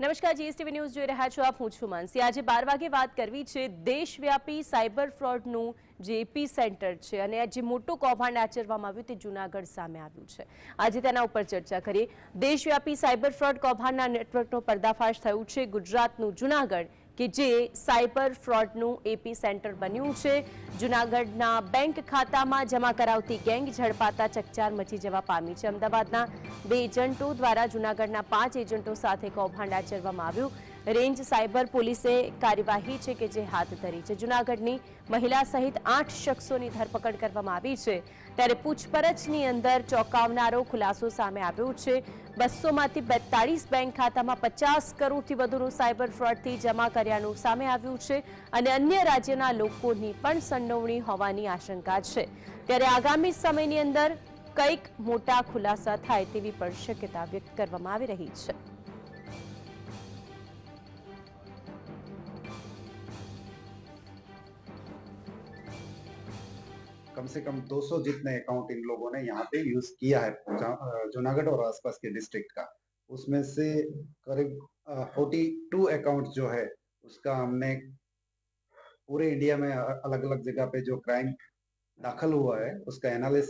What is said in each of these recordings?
નમસ્કાર, GSTV news જોઈ રહ્યા છો આપ. હું છું માનસી. આજે બાર વાગે વાત કરવી છે દેશવ્યાપી સાયબર ફ્રોડનું જે એપી સેન્ટર છે અને જે મોટું કૌભાંડ આચરવામાં આવ્યું તે જૂનાગઢ સામે આવ્યું છે. આજે તેના ઉપર ચર્ચા કરીએ. દેશવ્યાપી સાયબર ફ્રોડ કૌભાંડના નેટવર્કનો પર્દાફાશ થયું છે. ગુજરાતનું જૂનાગઢ કે જે સાયબર ફ્રોડનું એપી સેન્ટર બન્યું છે. જૂનાગઢના બેંક ખાતામાં જમા કરાવતી ગેંગ ઝડપાતા ચકચાર મચી જવા પામી છે. અમદાવાદના બે એજન્ટો દ્વારા જૂનાગઢના પાંચ એજન્ટો સાથે કૌભાંડ આચરવામાં આવ્યું. રેન્જ સાયબર પોલીસે કાર્યવાહી છે કે જે હાથ ધરી છે. જૂનાગઢની મહિલા સહિત આઠ શખ્સોની ધરપકડ કરવામાં આવી છે. ત્યારે પૂછપરછની અંદર ચોંકાવનારો ખુલાસો સામે આવ્યો છે. બસોમાંથી બેતાળીસ બેંક ખાતામાં પચાસ કરોડથી વધુનું સાયબર ફ્રોડથી જમા કર્યાનું સામે આવ્યું છે અને અન્ય રાજ્યના લોકોની પણ સંડોવણી હોવાની આશંકા છે. ત્યારે આગામી સમયની અંદર કંઈક મોટા ખુલાસા થાય તેવી પણ શક્યતા વ્યક્ત કરવામાં આવી રહી છે. कम से कम 200 जितने अकाउंट इन लोगों ने यहाँ पे यूज़ किया है जूनागढ़ और आसपास के डिस्ट्रिक्ट का। उसमें से करीब फोर्टी टू अकाउंट जो है, उसका हमने पूरे इंडिया में अलग अलग जगह पे जो क्राइम दाखिल हुआ है, उसका एनालिस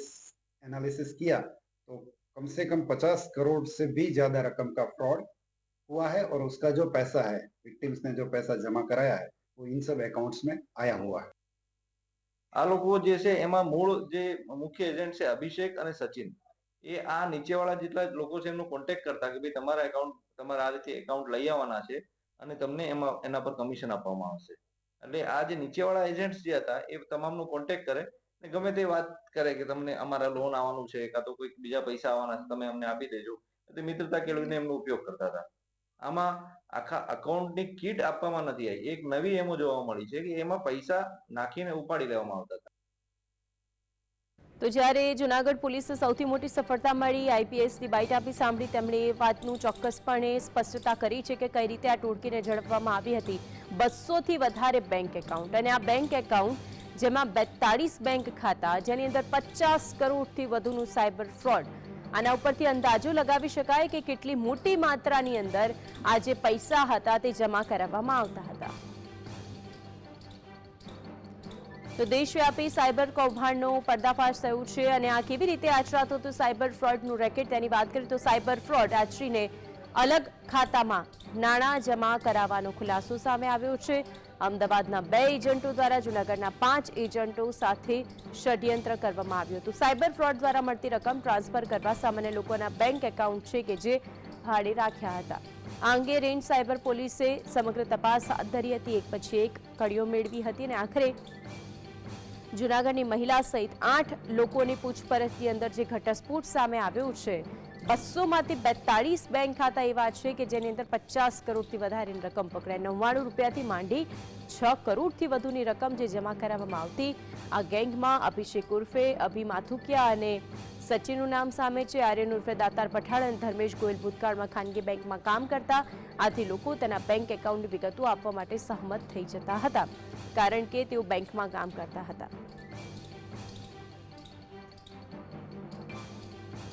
एनालिसिस किया तो कम से कम 50 करोड़ से भी ज़्यादा रकम का फ्रॉड हुआ है और उसका जो पैसा है विक्टिम्स ने जो पैसा जमा कराया है, वो इन सब अकाउंट्स में आया हुआ है। આ લોકો જે છે, એમાં મૂળ જે મુખ્ય એજન્ટ છે, અભિષેક અને સચિન, એ આ નીચેવાળા જેટલા લોકો છે, એમનો કોન્ટેક્ટ કરતા કે ભાઈ તમારા એકાઉન્ટ તમારા આ રીતે એકાઉન્ટ લઈ આવવાના છે અને તમને એમાં, એના પર કમિશન આપવામાં આવશે. એટલે આ જે નીચેવાળા એજન્ટ્સ જે હતા, એ તમામનો કોન્ટેક્ટ કરે ને ગમે તે વાત કરે કે તમને અમારા લોન આવવાનું છે, કાં તો કોઈક બીજા પૈસા આવવાના છે, તમે અમને આપી દેજો. એટલે મિત્રતા કેળવીને એમનો ઉપયોગ કરતા હતા. આમાં આખા અકાઉન્ટની કીટ આપવામાં નથી આવી. એક નવી એમો જોવા મળી છે કે એમાં પૈસા નાખીને ઉપાડી લેવામાં આવતા હતા. તો જ્યારે જુનાગઢ પોલીસે સૌથી મોટી સફળતા મળી, આઈપીએસની બાઇટ આપી સાંભળી, તેમણે એ વાતનું ચોક્કસપણે સ્પષ્ટતા કરી છે કે કઈ રીતે આ ટોળકીને ઝડપવામાં આવી હતી. બસોથી વધારે બેંક એકાઉન્ટ અને આ બેંક એકાઉન્ટ જેમાં બેતાળીસ બેંક ખાતા, જેની અંદર પચાસ કરોડથી વધુનું સાયબર ફ્રોડ આના ઉપરથી અંદાજો લગાવી શકાય કે કેટલી મોટી માત્રાની અંદર આ જે પૈસા હતા તે જમા કરાવવામાં આવતા હતા. તો દેશવ્યાપી સાયબર કૌભાંડનો પર્દાફાશ થયું છે અને આ કેવી રીતે આચરાતું હતું સાયબર ફ્રોડનું રેકેટ? તેની વાત કરીએ તો સાયબર ફ્રોડ આચરીને અલગ ખાતામાં નાણાં જમા કરાવવાનો ખુલાસો સામે આવ્યો છે. અમદાવાદના બે એજન્ટો દ્વારા જૂનાગઢના પાંચ એજન્ટો સાથે ષડયંત્ર કરવામાં આવ્યું હતું. સાયબર ફ્રોડ દ્વારા મળતી રકમ ટ્રાન્સફર કરવા સામાન્ય લોકોના બેંક એકાઉન્ટ છે કે જે ભાડે રાખ્યા હતા. આ અંગે રેન્જ સાયબર પોલીસે સમગ્ર તપાસ હાથ ધરી હતી. એક પછી એક કડીઓ મેળવી હતી અને આખરે જૂનાગઢની મહિલા સહિત આઠ લોકોની પૂછપરછની અંદર જે ઘટસ્ફોટ સામે આવ્યો છે બસોમાંથી બેતાળીસ બેંક ખાતા એવા છે કે જેની અંદર પચાસ કરોડથી વધારેની રકમ પકડાય નવ્વાણું રૂપિયાથી માંડી છ કરોડથી વધુની રકમ જે જમા કરાવવામાં આવતી આ ગેંગમાં અભિષેક ઉર્ફે, અભિ માથુકિયા અને સચિનનું નામ સામે છે. આર્યન ઉર્ફે દાતાર પઠાણ અને ધર્મેશ ગોયલ ભૂતકાળમાં ખાનગી બેંકમાં કામ કરતા. આથી લોકો તેના બેંક એકાઉન્ટની વિગતો આપવા માટે સહમત થઈ જતા હતા, કારણ કે તેઓ બેંકમાં કામ કરતા હતા.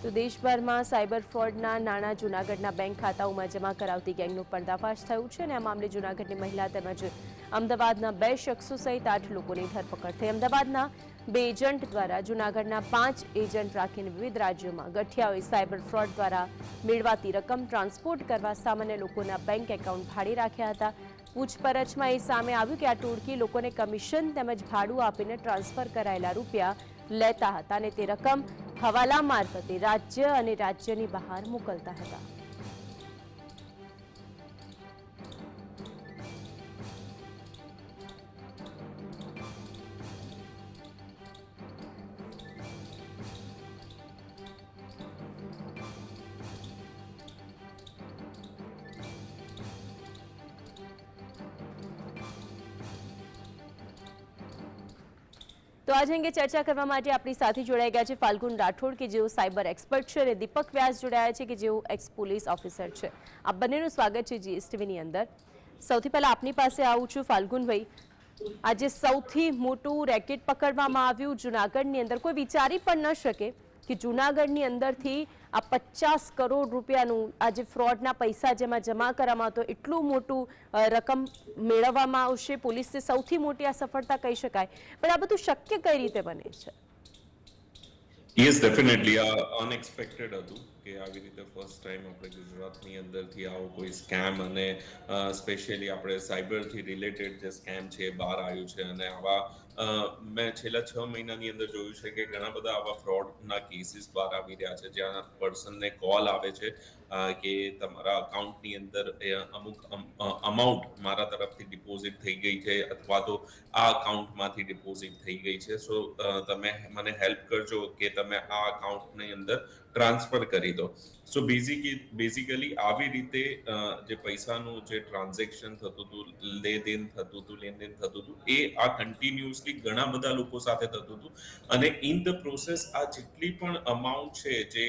તો દેશભરમાં સાયબર ફ્રોડના નાણાં જૂનાગઢના બેંક ખાતાઓમાં જમા કરાવતી ગેંગનો પર્દાફાશ થયું છે અને આ મામલે જૂનાગઢની મહિલા તેમજ અમદાવાદના બે શખ્સો સહિત આઠ લોકોની ધરપકડ થઈ. અમદાવાદના બે એજન્ટ દ્વારા જૂનાગઢના પાંચ એજન્ટ રાખીને વિવિધ રાજ્યોમાં ગઠિયાઓએ સાયબર ફ્રોડ દ્વારા મેળવાતી રકમ ટ્રાન્સપોર્ટ કરવા સામાન્ય લોકોના બેંક એકાઉન્ટ ભાડે રાખ્યા હતા. પૂછપરછમાં એ સામે આવ્યું કે આ ટોળકી લોકોને કમિશન તેમજ ભાડું આપીને ટ્રાન્સફર કરાયેલા રૂપિયા લેતા હતા અને તે રકમ હવાલા મારફતે રાજ્ય અને રાજ્યની બહાર મોકલતા હતા. તો આજે અંગે ચર્ચા કરવા માટે આપણી સાથે જોડાઈ ગયા છે ફાલ્ગુન રાઠોડ, કે જેઓ સાયબર એક્સપર્ટ છે, અને દીપક વ્યાસ જોડાયા છે, કે જેઓ એક્સ પોલીસ ઓફિસર છે. આ બંનેનું સ્વાગત છે જીએસટીવીની અંદર. સૌથી પહેલાં આપની પાસે આવું છું ફાલ્ગુનભાઈ આજે સૌથી મોટું રેકેટ પકડવામાં આવ્યું જુનાગઢની અંદર. કોઈ વિચારી પણ ન શકે કે જૂનાગઢની અંદરથી આ પચાસ કરોડ રૂપિયાનું આ જે ફ્રોડના પૈસા જેમાં જમા કરવામાં હતો એટલું મોટું રકમ મેળવવામાં આવશે. પોલીસને સૌથી મોટી આ સફળતા કહી શકાય. પણ આ બધું શક્ય કઈ રીતે બને છે? યસ ડેફિનેટલી આ અનએક્સપેક્ટેડ હતું. કે આવી રીતે ફર્સ્ટ ટાઈમ આપણે ગુજરાતની અંદરથી આવો કોઈ સ્કેમ અને સ્પેશિયલી આપણે સાયબરથી રિલેટેડ જે સ્કેમ છે એ બહાર આવ્યું છે અને આવા મેં છેલ્લા છ મહિનાની અંદર જોયું છે કે ઘણા બધા આવા ફ્રોડના કેસીસ બહાર આવી રહ્યા છે. જ્યાં પર્સનને કોલ આવે છે કે તમારા અકાઉન્ટની અંદર અમુક અમાઉન્ટ મારા તરફથી ડિપોઝિટ થઈ ગઈ છે અથવા તો આ અકાઉન્ટમાંથી ડિપોઝિટ થઈ ગઈ છે. સો તમે મને હેલ્પ કરજો કે તમે આ અકાઉન્ટની અંદર ટ્રાન્સફર કરી દો. સો બેઝિકલી બેઝિકલી આવી રીતે જે પૈસાનું જે ટ્રાન્ઝેક્શન થતું હતું, લેનદેન થતું હતું, લેનદેન થતું હતું, એ આ કન્ટિન્યુઅસલી ઘણા બધા લોકો સાથે થતું હતું. અને ઇન ધ પ્રોસેસ આ જેટલી પણ અમાઉન્ટ છે, જે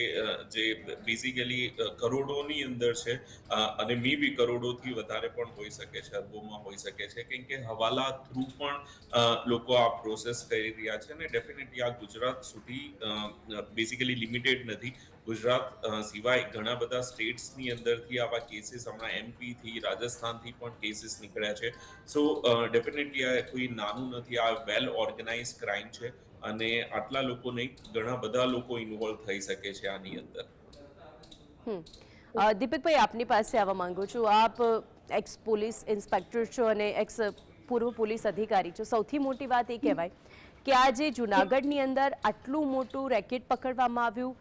જે બેઝિકલી કરોડોની અંદર છે અને મે બી કરોડોથી વધારે પણ હોઈ શકે છે, અરબોમાં હોઈ શકે છે, કેમ કે હવાલા થ્રુ પણ લોકો આ પ્રોસેસ કરી રહ્યા છે. અને ડેફિનેટલી આ ગુજરાત સુધી બેઝિકલી લિમિટેડ નથી. ગુજરાત સિવાય ઘણા બધા સ્ટેટ્સની અંદરથી આવા કેસીસ હમણાં એમપીથી રાજસ્થાનથી પણ કેસીસ નીકળ્યા છે. સો ડેફિનેટલી આ કોઈ નાનું નથી આ વેલ ઓર્ગેનાઇઝ ક્રાઇમ છે અને આટલા લોકો નહીં ઘણા બધા લોકો ઇન્વોલ્વ થઈ શકે છે આની અંદર. હમ. દીપકભાઈ આપની પાસે આવવા માંગુ છું. આપ એક્સ પોલીસ ઇન્સ્પેક્ટર છો અને એક્સ પૂર્વ પોલીસ અધિકારી છો. સૌથી મોટી વાત એ કહેવાય કે આ જે જુનાગઢની અંદર આટલું મોટું રેકેટ પકડવામાં આવ્યું.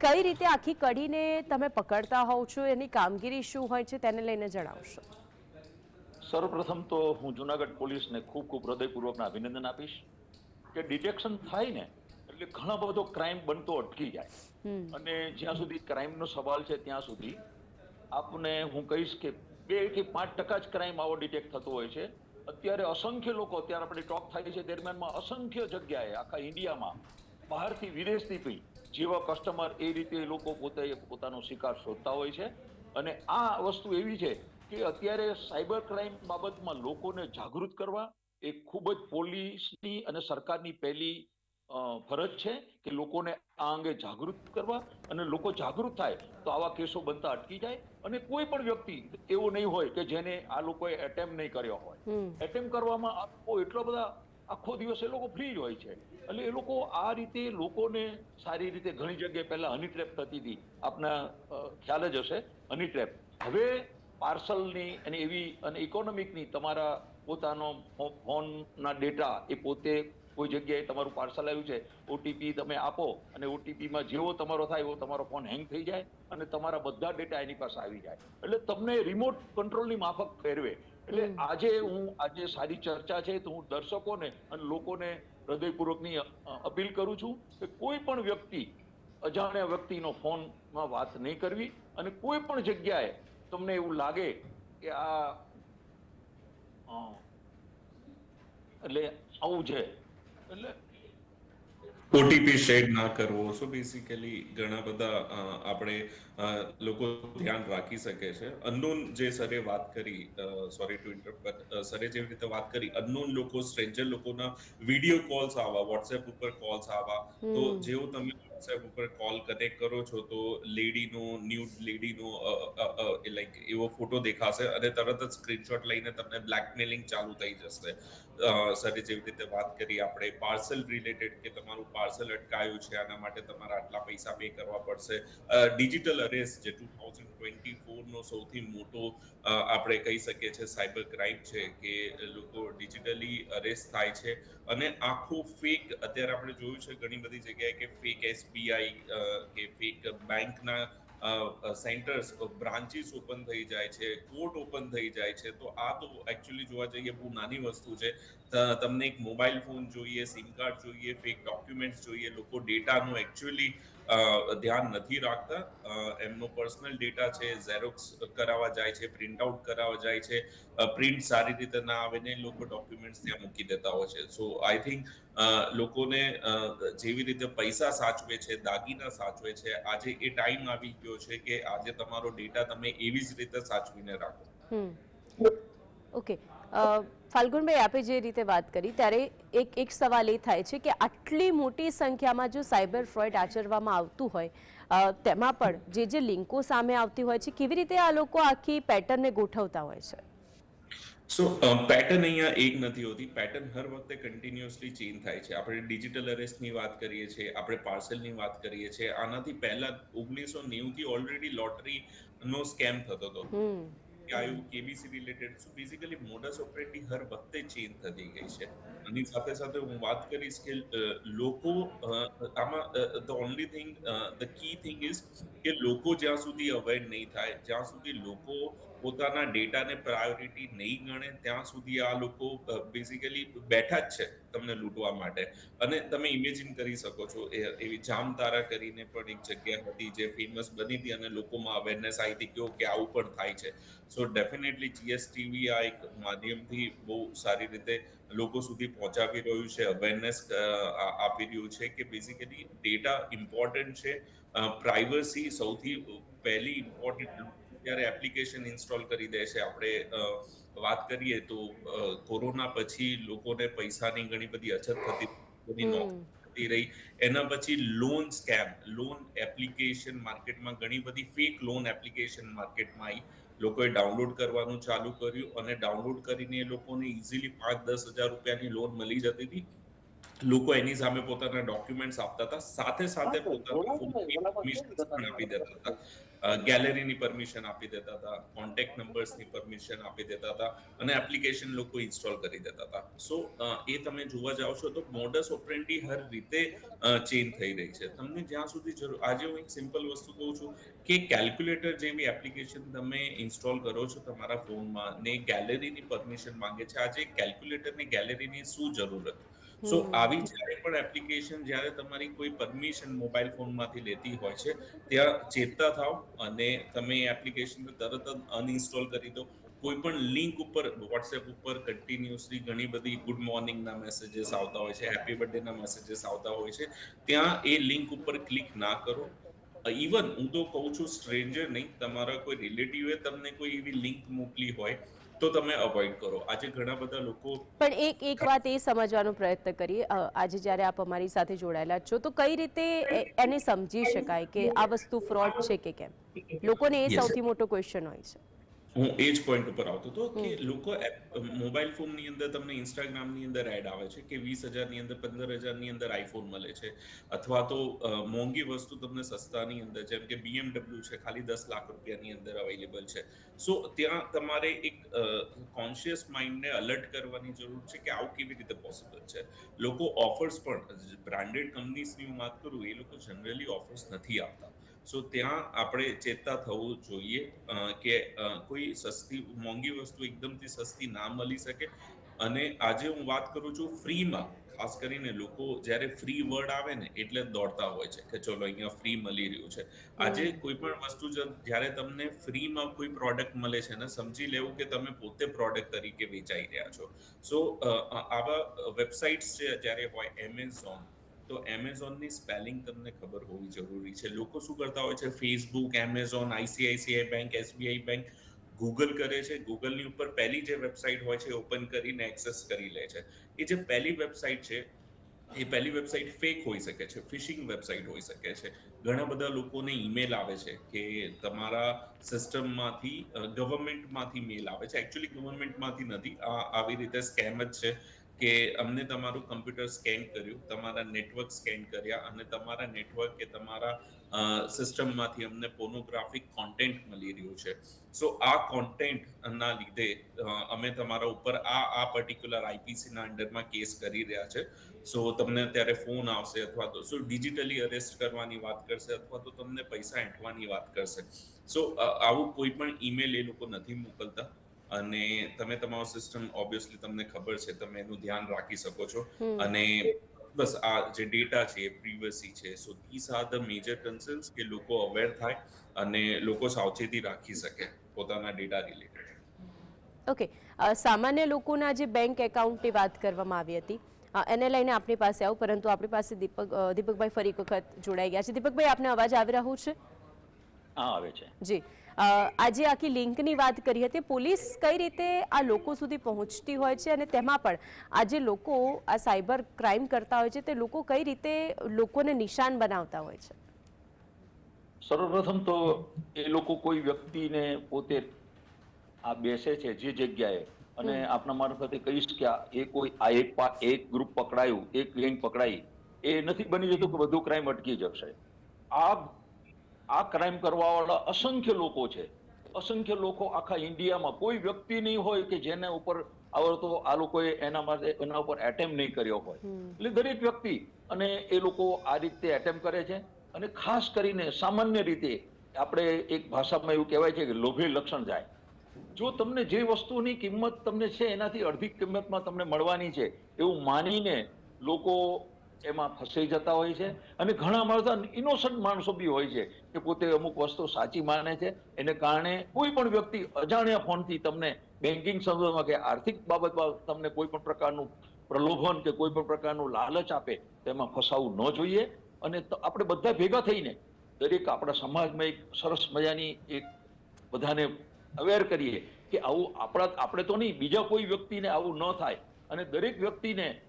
કઈ રીતે આખી કડીને તમે પકડતા હોવ છો? એની કામગીરી શું હોય છે? તેને લઈને જણાવશો. સર્વપ્રથમ તો હું જુનાગઢ પોલીસને ખૂબ ખૂબ હૃદયપૂર્વકના અભિનંદન આપીશ કે ડિટેક્શન થાય ને એટલે ઘણો બધો ક્રાઇમ બનતો અટકી જાય. અને જ્યાં સુધી ક્રાઇમનો સવાલ છે ત્યાં સુધી આપને હું કહીશ કે બેથી પાંચ ટકા જ ક્રાઇમ આવો ડિટેક્ટ થતો હોય છે. અત્યારે અસંખ્ય લોકો અત્યારે આપણે ટોક થાય છે દરમિયાનમાં અસંખ્ય જગ્યાએ આખા ઇન્ડિયામાં બહારથી વિદેશથી બી જેવા કસ્ટમર એ રીતે લોકો પોતે પોતાનો શિકાર શોધતા હોય છે. અને આ વસ્તુ એવી છે કે અત્યારે સાયબર ક્રાઇમ બાબતમાં લોકોને જાગૃત કરવા એ ખૂબ જ પોલીસની અને સરકારની પહેલી ફરજ છે કે લોકોને આ અંગે જાગૃત કરવા અને લોકો જાગૃત થાય તો આવા કેસો બનતા અટકી જાય અને કોઈ પણ વ્યક્તિ એવો નહીં હોય કે જેને આ લોકોએ એટેમ્પ નહીં કર્યો હોય. એટેમ્પ કરવામાં આ લોકો એટલા બધા આખો દિવસ એ લોકો ફ્રી જ હોય છે. એટલે એ લોકો આ રીતે લોકોને સારી રીતે ઘણી જગ્યાએ પહેલાં હની ટ્રેપ થતી હતી. આપના ખ્યાલ જ હશે હની ટ્રેપ હવે પાર્સલની અને એવી અને ઇકોનોમિકની તમારા પોતાનો ફોનના ડેટા એ પોતે કોઈ જગ્યાએ તમારું પાર્સલ આવ્યું છે ઓટીપી તમે આપો અને ઓટીપીમાં જેવો તમારો થાય એવો તમારો ફોન હેંગ થઈ જાય અને તમારા બધા ડેટા એની પાસે આવી જાય. એટલે તમને રિમોટ કંટ્રોલની માફક ફેરવે. એટલે આજે હું આજે સારી ચર્ચા છે તો હું દર્શકોને અને લોકોને હૃદયપૂર્વકની અપીલ કરું છું કે કોઈ પણ વ્યક્તિ અજાણ્યા વ્યક્તિનો ફોનમાં વાત નહીં કરવી અને કોઈ પણ જગ્યાએ તમને એવું લાગે કે આ એટલે આવું છે. એટલે ઓટીપી શેર ના કરવો. સો બેસિકલી ઘણા બધા આપણે લોકો ધ્યાન રાખી શકે છે. અનનોન જે સરે વાત કરી સોરી ટુ ઇન્ટરપ્ટ સરે જેવી રીતે વાત કરી અનનોન લોકો સ્ટ્રેન્જર લોકોના વીડિયો કોલ્સ આવા વોટ્સએપ ઉપર કોલ્સ આવા તો જેવો તમે વોટ્સએપ ઉપર કોલ કનેક્ટ કરો છો તો લેડીનો ન્યૂડ લેડીનો લાઈક એવો ફોટો દેખાશે અને તરત જ સ્ક્રીનશોટ લઈને તમને બ્લેકમેલિંગ ચાલુ થઈ જશે. સરે જેવી રીતે વાત કરી આપણે પાર્સલ રિલેટેડ કે તમારું પાર્સલ અટકાયું છે, આના માટે તમારે આટલા પૈસા પે કરવા પડશે. ડિજિટલ અરેસ્ટ જે ટુ થાઉઝન્ડ ટ્વેન્ટી ફોરનો સૌથી મોટો આપણે કહી શકીએ છીએ સાયબર ક્રાઇમ છે કે લોકો ડિજિટલી અરેસ્ટ થાય છે અને આખું ફેક અત્યારે આપણે જોયું છે ઘણી બધી જગ્યાએ કે ફેક એસબીઆઈ કે ફેક બેંકના સેન્ટર્સ બ્રાન્ચીસ ઓપન થઈ જાય છે કોર્ટ ઓપન થઈ જાય છે, તો આ તો એકચ્યુઅલી જોવા જઈએ બહુ નાની વસ્તુ છે. તમને એક મોબાઈલ ફોન જોઈએ સિમ કાર્ડ જોઈએ ફેક ડોક્યુમેન્ટ્સ જોઈએ, લોકો ડેટાનું એકચ્યુઅલી ધ્યાન નથી રાખતા. એમનો પર્સનલ ડેટા છે ઝેરોક્સ કરાવવા જાય છે, પ્રિન્ટ આઉટ કરાવવા જાય છે. પ્રિન્ટ સારી રીતે ના આવે ને લોકો ડોક્યુમેન્ટ્સ ત્યાં મૂકી દેતા હોય છે. સો આઈ થિંક લોકોને જેવી રીતે પૈસા સાચવે છે, દાગીના સાચવે છે, આજે એ ટાઈમ આવી ગયો છે કે આજે તમારો ડેટા તમે એવી જ રીતે સાચવીને રાખો. ઓકે ફાલ્ગુનભાઈ આપે જે રીતે વાત કરી ત્યારે એક એક સવાલ એ થાય છે કે આટલી મોટી સંખ્યામાં જો સાયબર ફ્રોડ આચરવામાં આવતું હોય તેમાં પણ જે જે લિંકો સામે આવતી હોય છે કેવી રીતે આ લોકો આખી પેટર્નને ગોઠવતા હોય છે? સો પેટર્ન અહીંયા એક નથી હોતી. પેટર્ન હર વખતે કન્ટિન્યુઅસલી ચેન્જ થાય છે. આપણે ડિજિટલ અરેસ્ટની વાત કરીએ છીએ આપણે પાર્સલની વાત કરીએ છીએ. આનાથી પહેલા ઓગણીસો નેવુંથી ઓલરેડી લોટરીનો સ્કેમ થતો હતો. કે આવ્યું KBC related so basically modus operandi હર વખતે ચેન્જ થતી ગઈ છે. આની સાથે સાથે હું વાત કરીશ કે લોકો આમાં the only thing the key thing is કે લોકો જ્યાં સુધી અવેર નહીં થાય, જ્યાં સુધી લોકો પોતાના ડેટાને પ્રાયોરિટી નહીં ગણે, ત્યાં સુધી આ લોકો બેઝિકલી બેઠા જ છે તમને લૂંટવા માટે. અને તમે ઇમેજિન કરી શકો છો એવી જામતારા કરીને પણ એક જગ્યા હતી જે ફેમસ બની હતી અને લોકોમાં અવેરનેસ આવી હતી કે આવું પણ થાય છે. સો ડેફિનેટલી જીએસટીવી આ એક માધ્યમથી બહુ સારી રીતે લોકો સુધી પહોંચાવી રહ્યું છે અવેરનેસ આપી રહ્યું છે કે બેઝિકલી ડેટા ઇમ્પોર્ટન્ટ છે. પ્રાઇવસી સૌથી પહેલી ઇમ્પોર્ટન્ટ જ્યારે એપ્લિકેશન ઇન્સ્ટોલ કરી દે છે. આપણે વાત કરીએ તો કોરોના પછી લોકોને પૈસાની ઘણી બધી અછત થતી બધી નોકરી રહી. એના પછી લોન સ્કેમ લોન એપ્લિકેશન માર્કેટમાં ઘણી બધી ફેક લોન એપ્લિકેશન માર્કેટમાં આવી લોકોએ ડાઉનલોડ કરવાનું ચાલુ કર્યું અને ડાઉનલોડ કરીને એ લોકોને ઇઝીલી પાંચ દસ હજાર રૂપિયાની લોન મળી જતી હતી. લોકો એની સામે પોતાના ડોક્યુમેન્ટ્સ આપતા હતા. સાથે સાથે પોતાના આપી દેતા હતા. ગેલેરીની પરમિશન આપી દેતા હતા કોન્ટેક્ટ નંબર્સની પરમિશન આપી દેતા હતા અને એપ્લિકેશન લોકો ઇન્સ્ટોલ કરી દેતા હતા. સો એ તમે જોવા જાઓ છો તો મોડસ ઓપરેન્ડી હર રીતે ચેન્જ થઈ રહી છે. તમને જ્યાં સુધી જરૂર, આજે હું એક સિમ્પલ વસ્તુ કહું છું કે કેલ્ક્યુલેટર જેવી એપ્લિકેશન તમે ઇન્સ્ટોલ કરો છો તમારા ફોનમાં ને ગેલેરીની પરમિશન માંગે છે, આજે કેલ્ક્યુલેટરની ગેલેરીની શું જરૂરત? સો આવી જ્યારે પણ એપ્લિકેશન જ્યારે તમારી કોઈ પરમિશન મોબાઈલ ફોનમાંથી લેતી હોય છે ત્યાં ચેતતા થાઓ અને તમે એપ્લિકેશન તરત જ અનઇન્સ્ટોલ કરી દો. કોઈ પણ લિંક ઉપર વોટ્સએપ ઉપર કન્ટિન્યુઅસલી ઘણી બધી ગુડ મોર્નિંગના મેસેજીસ આવતા હોય છે હેપી બર્થડેના મેસેજીસ આવતા હોય છે ત્યાં એ લિંક ઉપર ક્લિક ના કરો. ઇવન હું તો કહું છું સ્ટ્રેન્જર નહીં તમારા કોઈ રિલેટિવે તમને કોઈ એવી લિંક મોકલી હોય તો તમે અવોઇડ કરો. આજે ઘણા બધા લોકો પણ એક એક વાત એ સમજવાનો પ્રયત્ન કરીએ. આજે જ્યારે આપ અમારી સાથે જોડાયેલા છો તો કઈ રીતે એને સમજી શકાય કે આ વસ્તુ ફ્રોડ છે કે કેમ? લોકોને એ સૌથી મોટો ક્વેશ્ચન હોય છે. હું એ જ પોઈન્ટ ઉપર આવતો હતો કે લોકો મોબાઈલ ફોનની અંદર તમને ઇન્સ્ટાગ્રામની અંદર એડ આવે છે કે વીસ હજારની અંદર પંદર હજારની અંદર આઈફોન મળે છે. અથવા તો મોંઘી વસ્તુ તમને સસ્તાની અંદર જેમ કે બીએમડબલ્યુ છે ખાલી દસ લાખ રૂપિયાની અંદર અવેલેબલ છે. સો ત્યાં તમારે એક કોન્શિયસ માઇન્ડને અલર્ટ કરવાની જરૂર છે કે આવું કેવી રીતે પોસિબલ છે. લોકો ઓફર્સ પણ બ્રાન્ડેડ કંપનીઝની હું વાત કરું એ લોકો જનરલી ઓફર્સ નથી આપતા. સો ત્યાં આપણે ચેતતા થવું જોઈએ કે કોઈ સસ્તી મોંઘી વસ્તુ એકદમથી સસ્તી ના મળી શકે. અને આજે હું વાત કરું છું ફ્રીમાં ખાસ કરીને લોકો જ્યારે ફ્રી વર્ડ આવે ને એટલે દોડતા હોય છે કે ચલો અહીંયા ફ્રી મળી રહ્યું છે. આજે કોઈ પણ વસ્તુ જ્યારે તમને ફ્રીમાં કોઈ પ્રોડક્ટ મળે છે ને સમજી લેવું કે તમે પોતે પ્રોડક્ટ તરીકે વેચાઈ રહ્યા છો. સો આવા વેબસાઇટ્સ છે જ્યારે હોય એમેઝોન તો એમેઝોનની સ્પેલિંગ તમને ખબર હોવી જરૂરી છે. લોકો શું કરતા હોય છે? Facebook Amazon ICICI bank SBI bank Google કરે છે. ગૂગલની ઉપર પહેલી જે વેબસાઇટ હોય છે ઓપન કરીને એક્સેસ કરી લે છે. એ જે પહેલી વેબસાઇટ છે, એ પહેલી વેબસાઇટ ફેક હોઈ શકે છે. ફિશિંગ વેબસાઇટ હોઈ શકે છે. ઘણા બધા લોકોને ઈમેલ આવે છે કે તમારા સિસ્ટમમાંથી ગવર્મેન્ટમાંથી મેલ આવે છે. એકચ્યુઅલી ગવર્મેન્ટમાંથી નથી. આ, આવી રીતે સ્કેમ જ છે. કે અમને તમારું કમ્પ્યુટર સ્કેન કર્યું, તમારા નેટવર્ક સ્કેન કર્યા અને તમારા નેટવર્ક કે તમારા સિસ્ટમમાંથી અમને પોર્નોગ્રાફિક કોન્ટેન્ટ મળી રહ્યું છે. સો આ કોન્ટેન્ટના લીધે અમે તમારા ઉપર આ આ પર્ટિક્યુલર આઈપીસીના અંડરમાં કેસ કરી રહ્યા છે. સો તમને ત્યારે ફોન આવશે અથવા તો સો ડિજિટલી અરેસ્ટ કરવાની વાત કરશે અથવા તો તમને પૈસા એંઠવાની વાત કરશે. સો આવું કોઈ પણ ઈમેલ એ લોકો નથી મોકલતા. અને તમે તમારો સિસ્ટમ ઓબ્વિયસલી તમને ખબર છે તમે એનું ધ્યાન રાખી શકો છો. અને બસ આ જે ડેટા છે પ્રિવસી છે. So this are the major concerns કે લોકો અવેર થાય અને લોકો સાવચેતી રાખી શકે પોતાના ડેટા રિલેટેડ ઓકે સામાન્ય લોકોના જે બેંક એકાઉન્ટની વાત કરવામાં આવી હતી. એને લઈને આપણી પાસે આવું પરંતુ આપણી પાસે દીપક દીપકભાઈ ફરી એક વખત જોડાઈ ગયા છે. દીપકભાઈ આપને અવાજ આવી રહ્યો છે? હા આવે છે. જી. આજે આખી લિંકની વાત કરી હતી. પોલીસ કઈ રીતે આ લોકો સુધી પહોંચતી હોય છે અને તેમાં પણ આજે લોકો આ સાયબર ક્રાઇમ કરતા હોય છે તે લોકો કઈ રીતે લોકોને નિશાન બનાવતા હોય છે? સર્વપ્રથમ તો એ લોકો કોઈ વ્યક્તિને પોતે આ બેસે છે જે જગ્યાએ અને આપના મારફતે કહીશ કે આ એ કોઈ આ એક એક ગ્રુપ પકડાયું એક ગેંગ પકડાઈ એ નથી બની જતું કે બધું ક્રાઇમ અટકી જશે. આ આ ક્રાઇમ કરવા વાળા અસંખ્ય લોકો છે. અસંખ્ય લોકો આખા ઇન્ડિયામાં કોઈ વ્યક્તિ નહીં હોય કે જેને ઉપર આવડતો આ લોકોએ એના માટે એના ઉપર એટેમ્પ નહીં કર્યો હોય. એટલે દરેક વ્યક્તિ અને એ લોકો આ રીતે એટેમ્પ કરે છે અને ખાસ કરીને સામાન્ય રીતે આપણે એક ભાષામાં એવું કહેવાય છે કે લોભે લક્ષણ જાય. જો તમને જે વસ્તુની કિંમત તમને છે એનાથી અડધી કિંમતમાં તમને મળવાની છે એવું માનીને લોકો એમાં ફસાઈ જતા હોય છે. અને ઘણા માણસો ઇનોસન્ટ માણસો બી હોય છે કે પોતે અમુક વસ્તુ સાચી માને છે. એને કારણે કોઈ પણ વ્યક્તિ અજાણ્યા ફોનથી તમને બેન્કિંગ સંદર્ભમાં કે આર્થિક બાબતમાં તમને કોઈ પણ પ્રકારનું પ્રલોભન કે કોઈ પણ પ્રકારનું લાલચ આપે તેમાં ફસાવું ન જોઈએ. અને આપણે બધા ભેગા થઈને દરેક આપણા સમાજમાં એક સરસ મજાની એક બધાને અવેર કરીએ કે આવું આપણા, આપણે તો નહીં, બીજા કોઈ વ્યક્તિને આવું ન થાય. અને દરેક વ્યક્તિને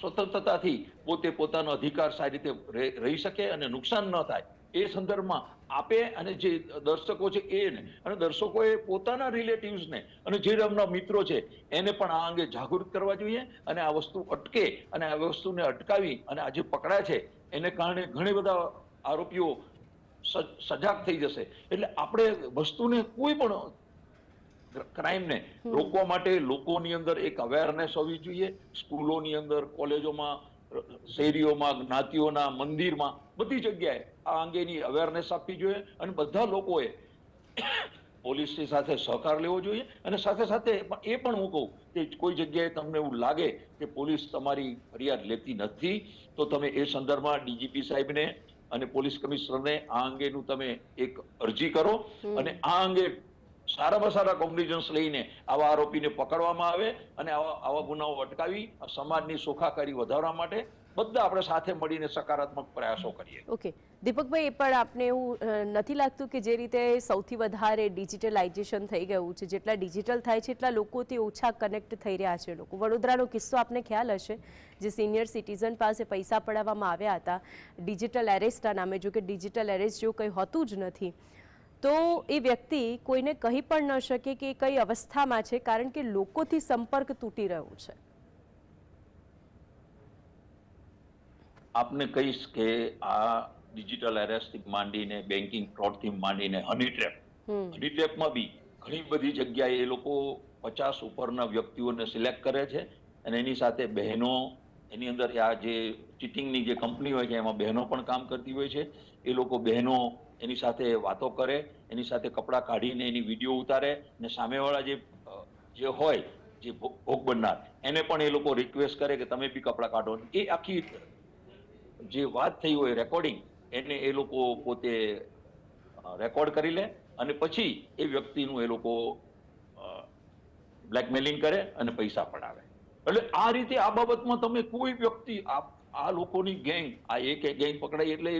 સ્વતંત્રતાથી પોતે પોતાનો અધિકાર સારી રીતે રહે- શકે અને નુકસાન ન થાય. એ સંદર્ભમાં આપે અને જે દર્શકો છે એને, અને દર્શકોએ પોતાના રિલેટિવ્સને અને જે રમના મિત્રો છે એને પણ આ અંગે જાગૃત કરવા જોઈએ અને આ વસ્તુ અટકે અને આ વસ્તુને અટકાવી અને આ જે પકડાય છે એને કારણે ઘણી બધા આરોપીઓ સજાગ થઈ જશે. એટલે આપણે વસ્તુને કોઈ પણ ક્રાઇમને રોકવા માટે લોકોની અંદર એક અવેરનેસ હોવી જોઈએ. સ્કૂલોની અંદર કોલેજોમાં શેરીઓમાં જ્ઞાતિઓના મંદિરમાં બધી જગ્યાએ આ અંગેની અવેરનેસ આપવી જોઈએ અને બધા લોકોએ પોલીસની સાથે સહકાર લેવો જોઈએ અને સાથે સાથે એ પણ હું કહું કે કોઈ જગ્યાએ તમને એવું લાગે કે પોલીસ તમારી ફરિયાદ લેતી નથી તો તમે એ સંદર્ભમાં ડીજીપી સાહેબને અને પોલીસ કમિશનરને આ અંગેનું તમે એક અરજી કરો અને આ અંગે સારામાં સારા કોમ્બિનેશન્સ લઈને આવા આરોપીને પકડવામાં આવે અને આવા આવા ગુનાઓ અટકાવી સમાજની સુખાકારી વધારવા માટે બધા આપણે સાથે મળીને સકારાત્મક પ્રયાસો કરીએ. ઓકે દીપકભાઈ પણ આપને એવું નથી લાગતું કે જે રીતે સૌથી વધારે ડિજિટલાઇઝેશન થઈ ગયું છે, જેટલા ડિજિટલ થાય છે, એટલા લોકોથી ઓછા કનેક્ટ થઈ રહ્યા છે લોકો. વડોદરાનો કિસ્સો આપને ખ્યાલ હશે, જે સિનિયર સિટીઝન પાસે પૈસા પડાવવામાં આવ્યા હતા. ડિજિટલ એરેસ્ટના નામે જો કે ડિજિટલ એરેસ્ટ જેવું કંઈ હોતું જ નથી. તો એ વ્યક્તિ કોઈને કહી પણ ન શકે કે કઈ અવસ્થામાં છે કારણ કે લોકોથી સંપર્ક તૂટી રહ્યો છે. આપને કહીશ કે આ ડિજિટલ એરેસ્ટથી માંડીને બેન્કિંગ ફ્રોડથી માંડીને હની ટ્રેપ હની ટ્રેપમાં બી ઘણી બધી જગ્યાએ એ લોકો પચાસ ઉપરના વ્યક્તિઓને સિલેક્ટ કરે છે અને એની સાથે બહેનો એની અંદર આ જે ચીટિંગની જે કંપની હોય છે એમાં બહેનો પણ કામ કરતી હોય છે. એ લોકો બહેનો એની સાથે વાતો કરે, એની સાથે કપડાં કાઢીને એની વીડિયો ઉતારે ને સામેવાળા જે જે હોય, જે ભોગ બનનાર, એને પણ એ લોકો રિક્વેસ્ટ કરે કે તમે બી કપડાં કાઢો એ આખી જે વાત થઈ હોય રેકોર્ડિંગ એને એ લોકો પોતે રેકોર્ડ કરી લે અને પછી એ વ્યક્તિનું એ લોકો બ્લેકમેલિંગ કરે અને પૈસા પડાવે એટલે આ રીતે આ બાબતમાં તમે કોઈ વ્યક્તિ આ આ લોકોની ગેંગ, આ એક ગેંગ પકડાઈ એટલે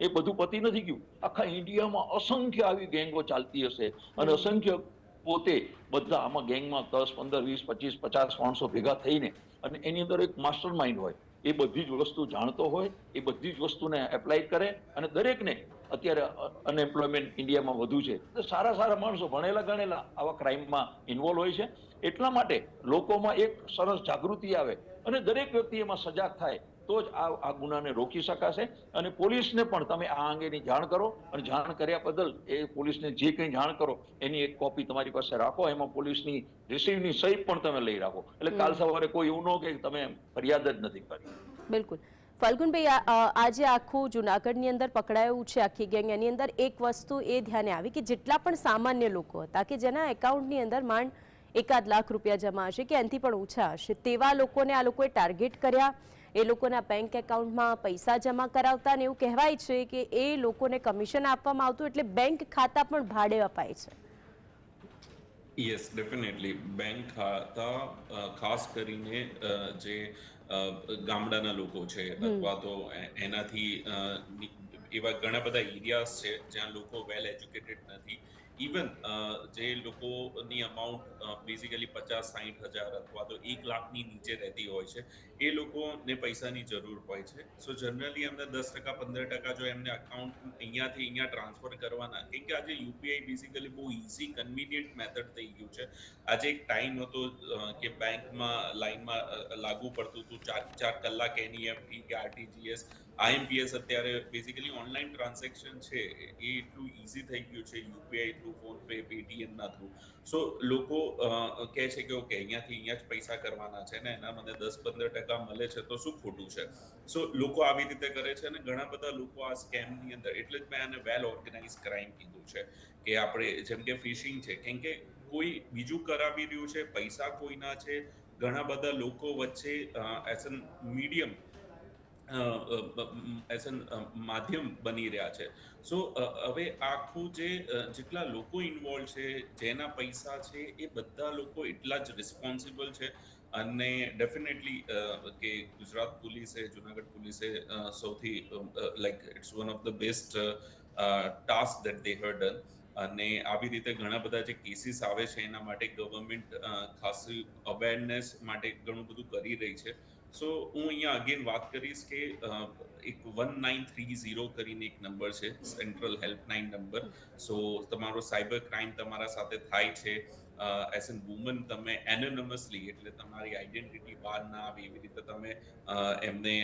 એ બધું પતી નથી ગયું. આખા ઇન્ડિયામાં અસંખ્ય આવી ગેંગો ચાલતી હશે. અને અસંખ્ય પોતે બધા આમાં ગેંગમાં દસ, પંદર, વીસ, પચીસ, પચાસ માણસો ભેગા થઈને અને એની અંદર એક માસ્ટર માઇન્ડ હોય. એ બધી જ વસ્તુ જાણતો હોય, એ બધી જ વસ્તુને એપ્લાય કરે અને દરેકને અત્યારે અનએમ્પ્લોયમેન્ટ ઇન્ડિયામાં વધુ છે. સારા સારા માણસો ભણેલા ગણેલા આવા ક્રાઇમમાં ઇન્વોલ્વ હોય છે. એટલા માટે લોકોમાં એક સરસ જાગૃતિ આવે અને દરેક વ્યક્તિ એમાં સજાગ થાય. તો જ આ આ ગુનાને રોકી શકાશે અને પોલીસને પણ તમે આ અંગેની જાણ કરો અને જાણ કર્યા બદલ એ પોલીસને જે કંઈ જાણ કરો એની એક કોપી તમારી પાસે રાખો એમાં પોલીસની રિસીવની સહી પણ તમે લઈ રાખો. એટલે કાલ સવારે કોઈ એવું ન કે તમે ફરિયાદ જ નથી કરી. બિલકુલ. ફાલ્ગુનભાઈ આજે આખું જુનાગઢની અંદર પકડાયું છે આખી ગેંગ. એની અંદર એક વસ્તુ એ ધ્યાને આવી કે જેટલા પણ સામાન્ય લોકો હતા કે જેના એકાઉન્ટની અંદર માંડ એકાદ લાખ રૂપિયા જમા હશે કે એનાથી પણ ઓછા હશે તેવા લોકોને આ લોકોએ ટાર્ગેટ કર્યા. એ લોકોના બેંક એકાઉન્ટમાં પૈસા જમા કરાવતા ને એવું કહેવાય છે કે એ લોકોને કમિશન આપવામાં આવતું એટલે બેંક ખાતા પણ ભાડે અપાય છે. યસ ડેફિનેટલી બેંક ખાતા ખાસ કરીને જે ગામડાના લોકો છે અથવા તો એનાથી એવા ઘણા બધા એરિયાઝ છે જ્યાં લોકો વેલ એજ્યુકેટેડ નથી. ઇવન જે લોકોની અમાઉન્ટ બેઝિકલી પચાસ સાઠ હજાર અથવા તો એક લાખની નીચે રહેતી હોય છે એ લોકોને પૈસાની જરૂર હોય છે. સો જનરલી એમને દસ ટકા, પંદર ટકા જો એમને અકાઉન્ટ અહીંયાથી અહીંયા ટ્રાન્સફર કરવાના, કેમ કે આજે યુપીઆઈ બેઝિકલી બહુ ઇઝી કન્વિનિયન્ટ મેથડ થઈ ગયું છે. આજે એક ટાઈમ હતો કે બેંકમાં લાઈનમાં લાગુ પડતું હતું, ચાર ચાર કલાક એનઈએફટી કે આરટીજીએસ આઈએમપીએસ અત્યારે બેઝિકલી ઓનલાઈન ટ્રાન્ઝેક્શન છે. એ એટલું ઇઝી થઈ ગયું છે યુપીઆઈ થ્રુ ફોનપે પેટીએમના થ્રુ સો લોકો કહે છે કે, ઓકે, અહીંયાથી અહીંયા જ પૈસા કરવાના છે ને, એના મને દસ પંદર ટકા મળે છે તો શું ખોટું છે? સો લોકો આવી રીતે કરે છે અને ઘણા બધા લોકો આ સ્કેમની અંદર, એટલે જ મેં આને વેલ ઓર્ગેનાઇઝ ક્રાઇમ કીધું છે. કે આપણે, જેમ કે ફિશિંગ છે, કેમ કે કોઈ બીજું કરાવી રહ્યું છે, પૈસા કોઈના છે, ઘણા બધા લોકો વચ્ચે as an medium as an માધ્યમ બની રહ્યા છે. સો હવે આખું જે જેટલા લોકો ઇન્વોલ્વ છે, જેના પૈસા છે, એ બધા લોકો એટલા જ રિસ્પોન્સિબલ છે. અને ડેફિનેટલી કે ગુજરાત પોલીસે, જુનાગઢ પોલીસે સૌથી like it's one of the best task that they have done અને આવી રીતે ઘણા બધા જે કેસીસ આવે છે, એના માટે ગવર્મેન્ટ ખાસી અવેરનેસ માટે ઘણું બધું કરી રહી છે. સો હું અહીંયા અગેન વાત કરીશ કે એક વન નાઇન થ્રી ઝીરો કરીને એક નંબર છે સેન્ટ્રલ હેલ્પલાઇન નંબર સો તમારો સાયબર ક્રાઇમ તમારા સાથે થાય છે. એઝ એન વુમન તમે એનોનમસલી એટલે તમારી આઈડેન્ટિટી બહાર ના આવે એવી રીતે તમે એમને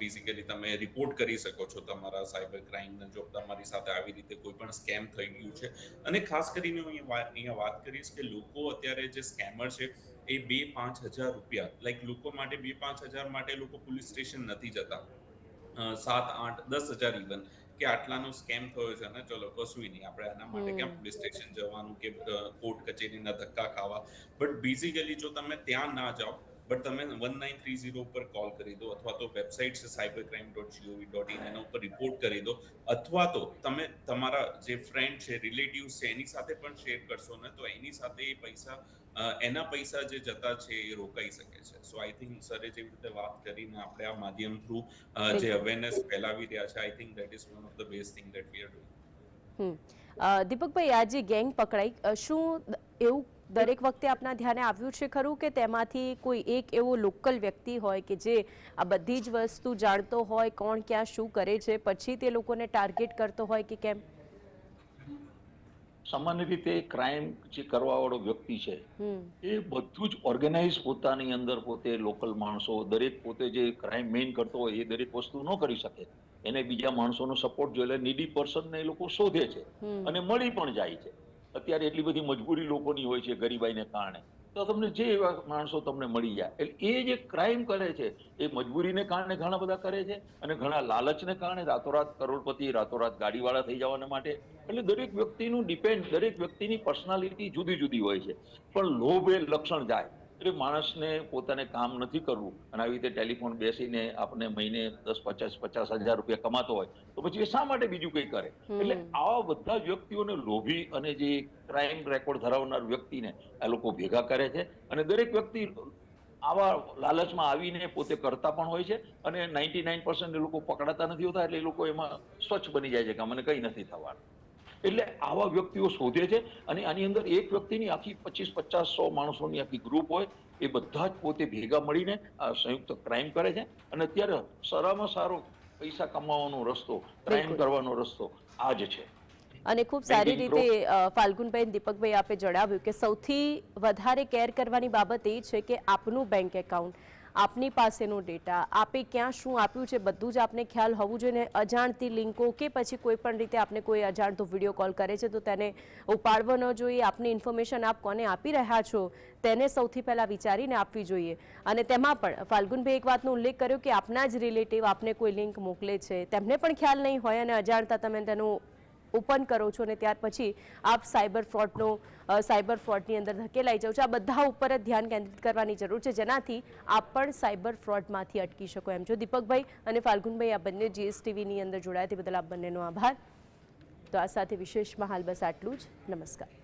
બેઝિકલી તમે રિપોર્ટ કરી શકો છો તમારા સાયબર ક્રાઇમને જો તમારી સાથે આવી રીતે કોઈ પણ સ્કેમ થઈ ગયું છે. અને ખાસ કરીને હું અહીંયા વાત કરીશ કે લોકો અત્યારે જે સ્કેમર છે એ બે પાંચ હજાર રૂપિયા લાઈક લોકો માટે બે પાંચ હજાર માટે લોકો પોલીસ સ્ટેશન નથી જતા. સાત, આઠ, દસ હજાર ઇવન કે આટલાનો સ્કેમ થયો છે ને ચલો કશું નહીં આપણે આના માટે. ક્યાં પોલીસ સ્ટેશન જવાનું કે કોર્ટ કચેરીના ધક્કા ખાવા બટ બેઝિકલી જો તમે ત્યાં ના જાઓ બટ તમે વન નાઇન થ્રી ઝીરો ઉપર કોલ કરી દો અથવા તો વેબસાઇટ છે cyber crime dot gov dot in એના ઉપર રિપોર્ટ કરી દો અથવા તો તમે તમારા જે ફ્રેન્ડ છે રિલેટિવ છે એની સાથે પણ શેર કરશો ને તો એની સાથે એ પૈસા એના પૈસા જે જતા છે એ રોકાઈ શકે છે. સો આઈ થિંક સરે જેવી રીતે વાત કરીને આપણે આ માધ્યમ થ્રુ જે અવેરનેસ ફેલાવી રહ્યા છે I think that is one of the best thing that we are doing દીપકભાઈ આ જે ગેંગ પકડાઈ શું એવું દરેક વખતે આપના ધ્યાને આવ્યું છે ખરું કે તેમાંથી કોઈ એક એવો લોકલ વ્યક્તિ હોય કે જે આ બધી જ વસ્તુ જાણતો હોય કોણ ક્યાં શું કરે છે પછી તે લોકોને ટાર્ગેટ કરતો હોય કે કેમ? સામાન્ય રીતે ક્રાઇમ જે કરવાવાળો વ્યક્તિ છે એ બધું જ ઓર્ગેનાઇઝ પોતાની અંદર પોતે લોકલ માણસો દરેક પોતે જે ક્રાઇમ મેઇન કરતો હોય એ દરેક વસ્તુ ન કરી શકે. એને બીજા માણસોનો સપોર્ટ જોઈએ નીડી પર્સનને એ લોકો શોધે છે અને મળી પણ જાય છે. અત્યારે એટલી બધી મજબૂરી લોકોની હોય છે ગરીબાઈને કારણે. તો તમને જે એવા માણસો તમને મળી જાય, એટલે એ જે ક્રાઇમ કરે છે, એ મજબૂરીને કારણે ઘણા બધા કરે છે અને ઘણા લાલચને કારણે રાતોરાત કરોડપતિ, રાતોરાત ગાડીવાળા થઈ જવાના માટે. એટલે દરેક વ્યક્તિનું ડિપેન્ડ દરેક વ્યક્તિની પર્સનાલિટી જુદી જુદી હોય છે. પણ લોભ એ લક્ષણ જાય. એટલે માણસને પોતાને કામ નથી કરવું અને આવી રીતે ટેલિફોન બેસીને આપણે મહિને દસ પચાસ પચાસ હજાર રૂપિયા કમાતો હોય તો પછી એ શા માટે બીજું કંઈ કરે? એટલે આવા બધા વ્યક્તિઓને લોભી અને જે ક્રાઇમ રેકોર્ડ ધરાવનાર વ્યક્તિને આ લોકો ભેગા કરે છે અને દરેક વ્યક્તિ આવા લાલચમાં આવીને પોતે કરતા પણ હોય છે અને નાઇન્ટી નાઇન પર્સન્ટ એ લોકો પકડાતા નથી હોતા એટલે એ લોકો એમાં સ્વચ્છ બની જાય છે કે મને કંઈ નથી થવાનું. એટલે આવા વ્યક્તિઓ શોધે છે અને આની અંદર એક વ્યક્તિની આખી પચીસ પચાસ સો માણસોની આખી ગ્રુપ હોય એ બધા જ પોતે ભેગા મળીને આ સંયુક્ત ક્રાઇમ કરે છે. અને અત્યારે સારામાં સારો પૈસા કમાવાનો રસ્તો ક્રાઇમ કરવાનો રસ્તો આ જ છે. અને ખૂબ સારી રીતે ફાલ્ગુનબેન દીપકભાઈ આપે જણાવ્યું કે સૌથી વધારે કેર કરવાની બાબત એ છે કે આપનું બેંક એકાઉન્ટ આપની પાસેનો ડેટા, આપે ક્યાં શું આપ્યું છે, બધું જ આપને ખ્યાલ હોવું જોઈએ અજાણતી લિંકો કે પછી કોઈ પણ રીતે આપને કોઈ અજાણતો વીડિયો કોલ કરે છે, તો તેને ઉપાડવો ન જોઈએ. આપની ઇન્ફોર્મેશન આપ કોને આપી રહ્યા છો, તેને સૌથી પહેલાં વિચારીને આપવી જોઈએ. અને તેમાં પણ ફાલ્ગુનભાઈ એક વાતનો ઉલ્લેખ કર્યો કે આપના જ રિલેટિવ આપને કોઈ લિંક મોકલે છે, તેમને પણ ખ્યાલ નહીં હોય અને અજાણતા તમે તેનું ઓપન કરો છો અને ત્યાર પછી આપ સાયબર ફ્રોડનો સાયબર ફ્રોડની અંદર ધકેલાઈ જાઓ છો. આ બધા ઉપર જ ધ્યાન કેન્દ્રિત કરવાની જરૂર છે. જેનાથી આપ પણ સાયબર ફ્રોડમાંથી અટકી શકો એમ. છો દીપકભાઈ અને ફાલ્ગુનભાઈ, આ બંને જીએસટીવીની અંદર જોડાયા તે બદલ આપ બંનેનો આભાર. તો આ સાથે વિશેષમાં હાલ બસ આટલું જ. નમસ્કાર.